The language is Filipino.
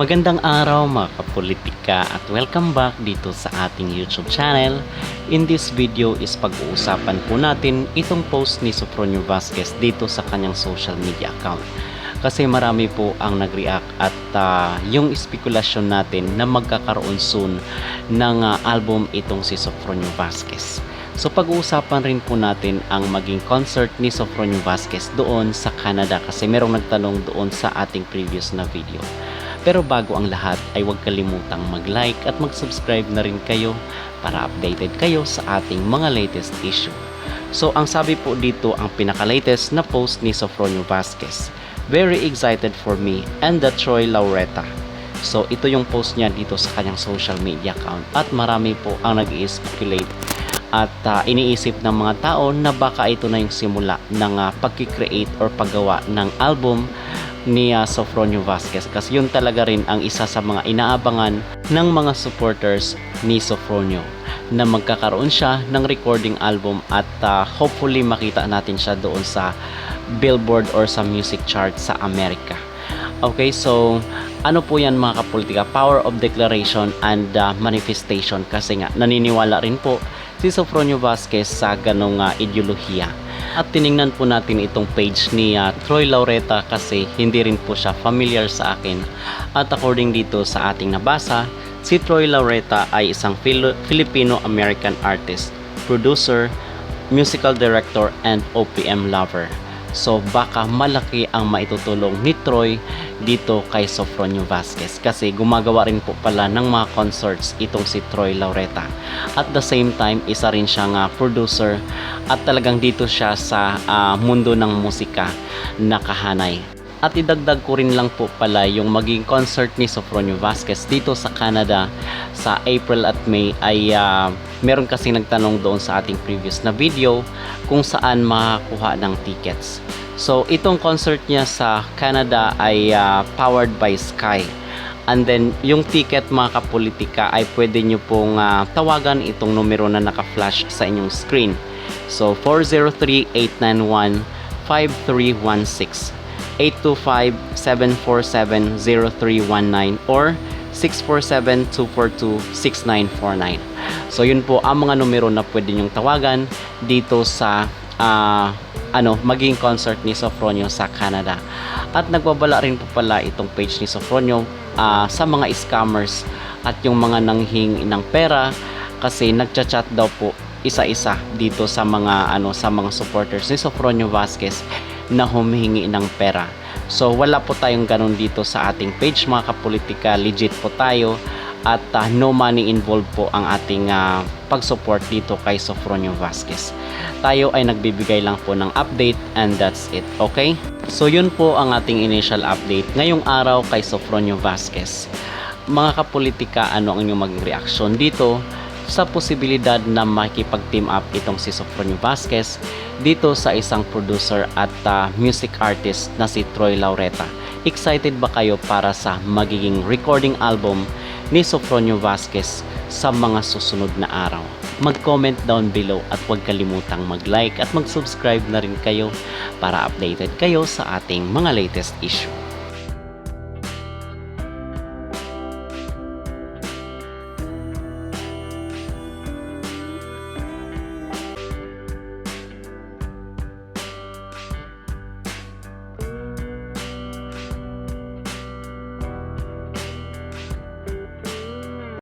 Magandang araw mga kapolitika at welcome back dito sa ating YouTube channel. In this video is pag-uusapan po natin itong post ni Sofronio Vasquez dito sa kanyang social media account. Kasi marami po ang nag-react at ah, yung spekulasyon natin na magkakaroon soon ng ah, album itong si Sofronio Vasquez. So pag-uusapan rin po natin ang maging concert ni Sofronio Vasquez doon sa Canada kasi merong nagtanong doon sa ating previous na video. Pero bago ang lahat ay huwag kalimutang mag-like at mag-subscribe na rin kayo para updated kayo sa ating mga latest issue. So ang sabi po dito ang pinaka-latest na post ni Sofronio Vasquez. Very excited for me and the Troy Laureta. So ito yung post niya dito sa kanyang social media account at marami po ang nag-i-speculate at ah, iniisip ng mga tao na baka ito na yung simula ng uh, pagkikreate or paggawa ng album ni ah, Sofronio Vasquez kasi yun talaga rin ang isa sa mga inaabangan ng mga supporters ni Sofronio na magkakaroon siya ng recording album at ah, hopefully makita natin siya doon sa Billboard or sa music chart sa Amerika. Okay, so ano po yan mga kapolitika? Power of declaration and uh, manifestation kasi nga naniniwala rin po si Sofronio Vasquez sa ganong uh, ideolohiya. At tiningnan po natin itong page ni uh, Troy Laureta kasi hindi rin po siya familiar sa akin. At according dito sa ating nabasa, si Troy Laureta ay isang Fili- Filipino-American artist, producer, musical director, and OPM lover. So baka malaki ang maitutulong ni Troy dito kay Sofronio Vasquez kasi gumagawa rin po pala ng mga concerts itong si Troy Laureta. At the same time, isa rin siyang ah, producer at talagang dito siya sa ah, mundo ng musika nakahanay. At idagdag ko rin lang po pala yung maging concert ni Sofronio Vasquez dito sa Canada sa April at May ay ah, meron kasi nagtanong doon sa ating previous na video kung saan makakuha ng tickets. So itong concert niya sa Canada ay ah, powered by Sky. And then yung ticket mga kapolitika ay pwede nyo pong ah, tawagan itong numero na naka-flash sa inyong screen. So 403-891-5316 825-747-0319 or 647-242-6949. So yun po ang mga numero na pwede nyong tawagan dito sa ah, ano, maging concert ni Sofronio sa Canada. At nagbabala rin po pala itong page ni Sofronio ah, sa mga scammers at yung mga nanghingi ng pera kasi nagchat-chat daw po isa-isa dito sa mga ano sa mga supporters ni Sofronio Vasquez na humihingi ng pera. So wala po tayong ganun dito sa ating page mga kapolitika, legit po tayo at ah, no money involved po ang ating ah, pag-support dito kay Sofronio Vasquez. Tayo ay nagbibigay lang po ng update and that's it, okay? So yun po ang ating initial update ngayong araw kay Sofronio Vasquez. Mga kapolitika, ano ang inyong maging reaksyon dito? Sa posibilidad na makikipag-team up itong si Sofronio Vasquez dito sa isang producer at ah, music artist na si Troy Laureta. Excited ba kayo para sa magiging recording album ni Sofronio Vasquez sa mga susunod na araw? Mag-comment down below at huwag kalimutang mag-like at mag-subscribe na rin kayo para updated kayo sa ating mga latest issue.